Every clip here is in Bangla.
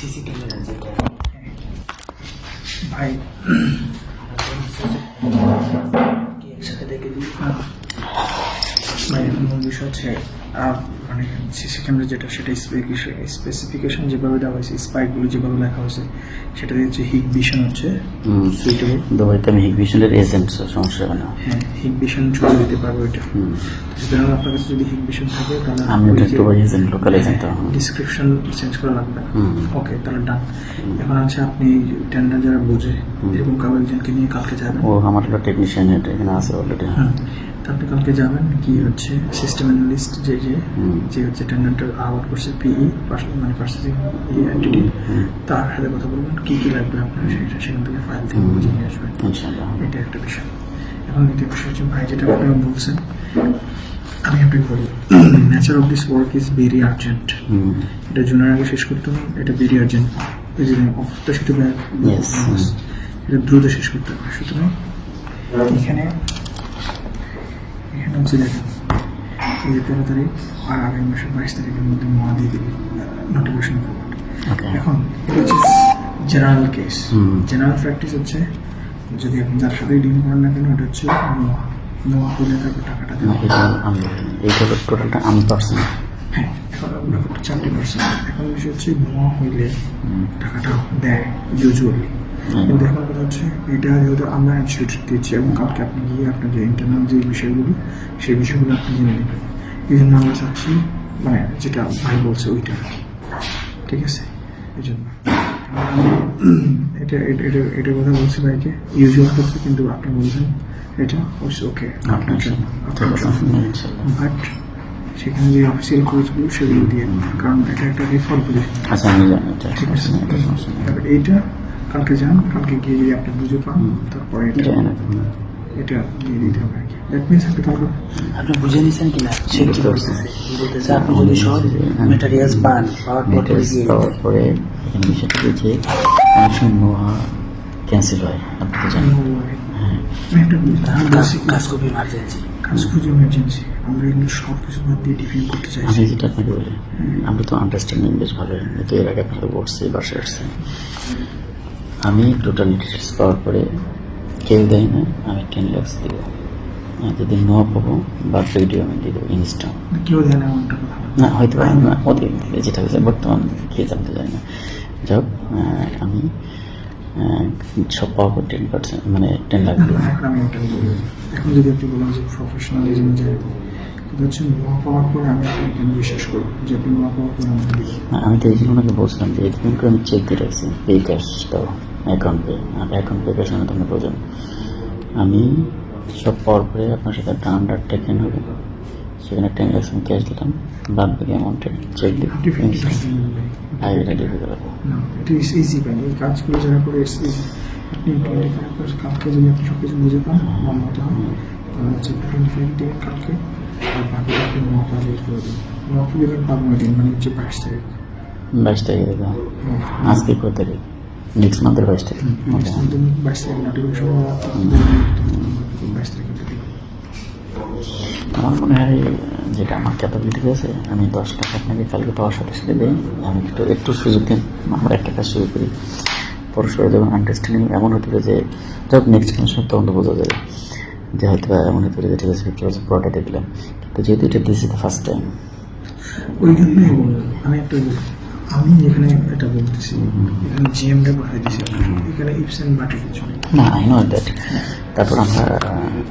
সিসি ক্যামেরা যেটা ভাই কি একসাথে দেখে ভাই মূল বিষয় হচ্ছে মানে সিসি ক্যামেরা যেটা সেটা স্পেসিফিকেশন যেভাবে দেওয়া হয়েছে স্পাইকগুলো যেভাবে লেখা হয়েছে সেটা দিয়ে হচ্ছে হিগ ভিশন হচ্ছে। সুইটেবল দুবাইতে আমি হিগভিশনের এজেন্ট সমস্যা হবে না। হ্যাঁ হিগ ভিশন ছবি দিতে পারব এটা। সুতরাং আপনার কাছে যদি হিগ ভিশন থাকে তাহলে আমি Dubai agent local agent description change করা লাগবে ওকে তাহলে ডান এখন আছে আপনি টেন্ডার যারা বোঝে এরকম কারও একজনকে নিয়ে কালকে যাবেন। ও আমার একটা টেকনিশিয়ান এখানে আছে অলরেডি হুম। তা আপনি কালকে যাবেন কি হচ্ছে সিস্টেম অ্যানালিস্ট যে যে যে হচ্ছে টেন্ডারটা আওয়ার করছে পিই মানে পার্সেসিং এন্টিটি তার সাথে কথা বলবেন কি কি লাগবে আপনার সেটা সেখান থেকে ফাইল থেকে বুঝে নিয়ে আসবেন। এটা একটা বিষয়। এখন দ্বিতীয় বিষয় হচ্ছে ভাই যেটা আপনি বলছেন আমি আপনাকে বলি nature of this work is very urgent এটা জুনের আগে শেষ করতে হবে এটা ভেরি আর্জেন্ট এই যে অপ্রত্যাশিত এটা দ্রুত শেষ করতে হবে। সুতরাং এখানে এখানে হচ্ছে দেখেন এই যে তেরো তারিখ আর আগামী মাসের বাইশ তারিখের মধ্যে মহা দিয়ে দিবি নোটিফিকেশন ফরওয়ার্ড এখন এটা হচ্ছে জেনারেল কেস জেনারেল প্র্যাকটিস হচ্ছে যদি আপনি যার সাথে ডিল করেন না কেন এটা হচ্ছে নোয়া নোয়া হলে তারপর টাকাটা দেওয়া। আমি এইটা টোটালটা আমি পারছি হ্যাঁ এখন ব্যাপারটা চারটি পার্সেন্ট এখন বিষয় হচ্ছে নোয়া হইলে টাকাটা দেয় ইউজুয়ালি কিন্তু এখন কথা হচ্ছে এটা যেহেতু আমরা ইনস্টিটিউট দিচ্ছি এবং কালকে আপনি গিয়ে আপনার যে ইন্টারনাল যে বিষয়গুলো সেই বিষয়গুলো আপনি জেনে নেবেন। এই জন্য আমরা চাচ্ছি মানে যেটা ভাই বলছে ওইটা। ঠিক আছে? এই জন্য। এটা এটা এটা কথা বলছি ভাইকে। ইউজুয়াল হচ্ছে কিন্তু আপনি বলছেন এটা ওকে আপনার জন্য। ঠিক আপনার জন্য। বাট সেখানে যে অফিসিয়াল কোর্সগুলো সেগুলো দিয়ে। কারণ এটা একটা রেফার পজিশন আচ্ছা জানি ঠিক আছে? এইটা কালকে যান কালকে গিয়ে যদি আপনি বুঝে পান তারপরে এটা এটা দিয়ে দিতে হবে আর কি। দ্যাট মিনস আপনি তাহলে আপনি বুঝে নিছেন কিনা সে কি বলতেছে বলতেছে আপনি যদি সব মেটেরিয়ালস পান পাওয়ার পরে Materials পাওয়ার পরে বিষয়টা হচ্ছে অনেক ক্যান্সেল হয় আপনি তো জানেন। হ্যাঁ। আমি কাজ খুব ইমার্জেন্সি কাজ খুঁজে ইমার্জেন্সি আমরা এগুলো সব কিছু বাদ দিয়ে ডিফিন করতে আমি যেটা আপনাকে বলি আমরা তো আন্ডারস্ট্যান্ডিং বেশ ভালো এর আগে আপনাকে বসছি বাসায় আসছে। আমি টোটাল ডিটেলস পাওয়ার পরে কেউ দেয় না আমি টেন ল্যাক্স দিব। যদি ন পাবো বা ভিডিও আমি দেবো ইনস্টা কেউ দেয় না না। হয়তো না ওদের যেটা হয়েছে বর্তমান কে জানতে চাই না। যাক আমি সব পাওয়ার পর টেন পার্সেন্ট মানে টেন লাখ দিব। এখন আমি বলি। এখন যদি আপনি বলেন যে প্রফেশনালিজম যে হচ্ছে নোয়া পাওয়ার পরে আমি আপনাকে কেন বিশ্বাস করব? যে আপনি নোয়া পাওয়ার পরে আমাকে না, আমি তো এই জন্য ওনাকে বলছিলাম যে এই করে আমি চেক দিয়ে রাখছি ক্যাশ দাও অ্যাকাউন্ট পে আর অ্যাকাউন্ট পে মানে তোমার প্রয়োজন। আমি সব পাওয়ার পরে আপনার সাথে একটা আন্ডার টেকেন হবে। সেখানে লাক্স ক্যাশ দিলাম বাদ বাকি অ্যামাউন্টের চেক দিই আই এটা এটা ইজ ভাই এই কাজগুলো যারা করে ইটস আপনি টোয়েন্টি কালকে যদি আপনি সব কিছু বুঝে পান মতো তাহলে হচ্ছে আর বাকি আপনি নটা করে দিন। নটা মানে হচ্ছে বাইশ তারিখ। বাইশ তারিখে দেবো আজকে কত তারিখ? নেক্সট মান্থের বাইশ তারিখ। Next Okay. বাইশ তারিখ নোটিফিকেশন বাইশ তারিখে আমার মনে হয় যেটা আমার ক্যাপাবিলিটি আছে আমি দশ টাকা আপনাকে কালকে পাওয়ার সাথে সাথে দিই। আমি একটু একটু সুযোগ দিন। আমরা একটা কাজ শুরু করি। পরস্পর যখন আন্ডারস্ট্যান্ডিং এমন হতে পারে যে যাক নেক্সট কোনো সময় তখন তো বোঝা যাবে। যে হয়তো এমন হতে পারে যে ঠিক আছে ফিফটি পার্সেন্ট পুরোটা দেখলাম। কিন্তু যেহেতু এটা দিয়েছি ফার্স্ট টাইম। ওই জন্যই আমি একটা আমি এখানে এটা বলতেছি এখানে জিএমটা পাঠিয়ে দিছি এখানে ইপসেন কিছু নেই। না আই নো দ্যাট তারপর আমরা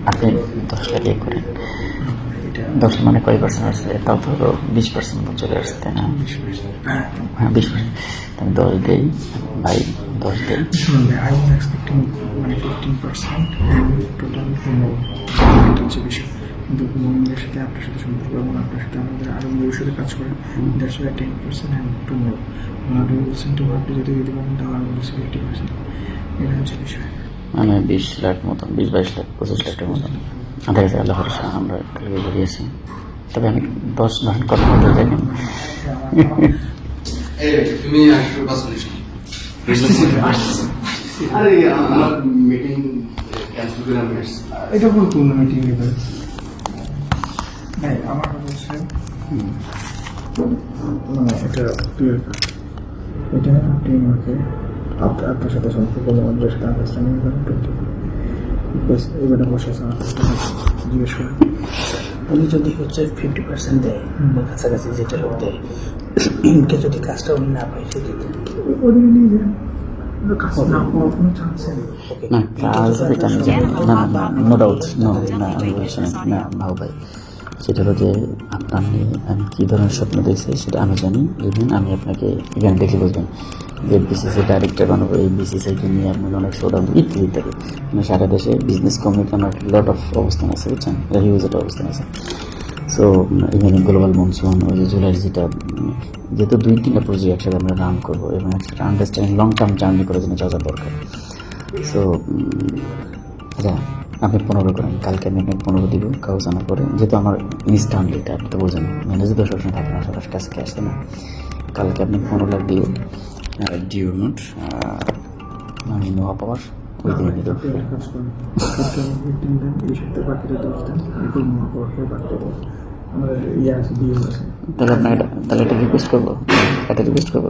আপনি দশ টাকা ইয়ে করেন। দশ মানে কয় পার্সেন্ট আসছে? তাও তো বিশ পার্সেন্ট চলে আসছে তাই না? হ্যাঁ হ্যাঁ বিশ পার্সেন্ট আমি দশ দিই ভাই দশ দিই। আই ওয়াজ এক্সপেক্টিং মানে ফিফটিন পার্সেন্ট টোটাল পনেরো হচ্ছে বিষয়। কিন্তু মোমিনের সাথে আপনার সাথে সম্পর্ক এবং আপনার সাথে আমাদের আরও ভবিষ্যতে কাজ করে that's why ten percent and tomorrow ওনাকে বলছেন তো আপনি যদি দিতে পারেন তাহলে আমি বলছি ফিফটি পার্সেন্ট এটা হচ্ছে বিষয়। মানে বিশ লাখ মতন বিশ বাইশ লাখ পঁচিশ লাখ টাকার মতন আধা হাজার আল্লাহ ভরসা আমরা কালকে বেরিয়েছি। তবে আমি দশ ধরনের কথা বলতে চাই। তুমি একটু কথা শুনিস আরে আমার মিটিং ক্যান্সেল করে আমি এটা কোনো মিটিং নেবেন ভাই আমার কথা হচ্ছে মানে এটা এটা আমাকে আপনার সাথে সম্পর্ক আমাদের সাথে এবারে বসে জিজ্ঞেস করেন। উনি যদি হচ্ছে ফিফটি পার্সেন্ট দেয় বা কাছাকাছি যেটা হোক দেয় ইনকে যদি কাজটা উনি না পায় সেক্ষেত্রে ওদিকে নিয়ে যান না হওয়ার কোনো চান্স নেই। না কাজ এটা না না না নো ডাউট নো না আমি না না ভাই। সেটা হলো যে আপনার নিয়ে আমি কী ধরনের স্বপ্ন দেখছি সেটা আমি জানি। ইভেন আমি আপনাকে এখানে দেখে বলবেন যে বিসিসি ডাইরেক্টর বানাবো, এই বিসিসিকে নিয়ে আপনার অনেক শোডাউন ইত্যাদি ইত্যাদি। মানে সারা দেশে বিজনেস কমিউনিটি আমার লট অফ অবস্থান আছে, বুঝছেন? হিউজ একটা অবস্থান আছে। সো ইভেন গ্লোবাল মনসুন ওই যে জুলাই যেটা, যেহেতু দুই তিনটা প্রজেক্ট একসাথে আমরা রান করব এবং একসাথে আন্ডারস্ট্যান্ডিং লং টার্ম জার্নি করার জন্য যা যা দরকার। সো আচ্ছা আপনি পনেরো করেন কালকে আমি আপনাকে পনেরো দিব কাগজ আনার পরে যেহেতু আমার ডাউন এটা আপনি তো বলছেন ম্যানেজার তো সবসময় থাকে না সবার কাছে ক্যাশ না। কালকে আপনি পনেরো লাখ দিব। ডিউ নোট আমি নোয়া পাওয়ার ওই দিনে দেবো তাহলে আপনার এটা তাহলে এটা রিকোয়েস্ট করব এটা রিকোয়েস্ট করব।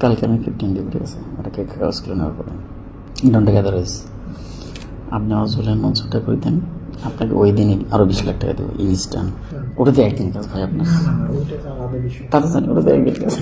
কালকে আমি ফিফটিন দিব ঠিক আছে? ওটাকে কাগজ করে নেওয়ার পরে। ডন্ট ইজ আপনি আমার মঞ্চটা করে দেন? আপনাকে ওই দিনে আরও বিশ লাখ টাকা দেবো ইলিশটা ওটাতে একদিন কাজ হয় আপনার। তো ওটাতে একদিন কাজ।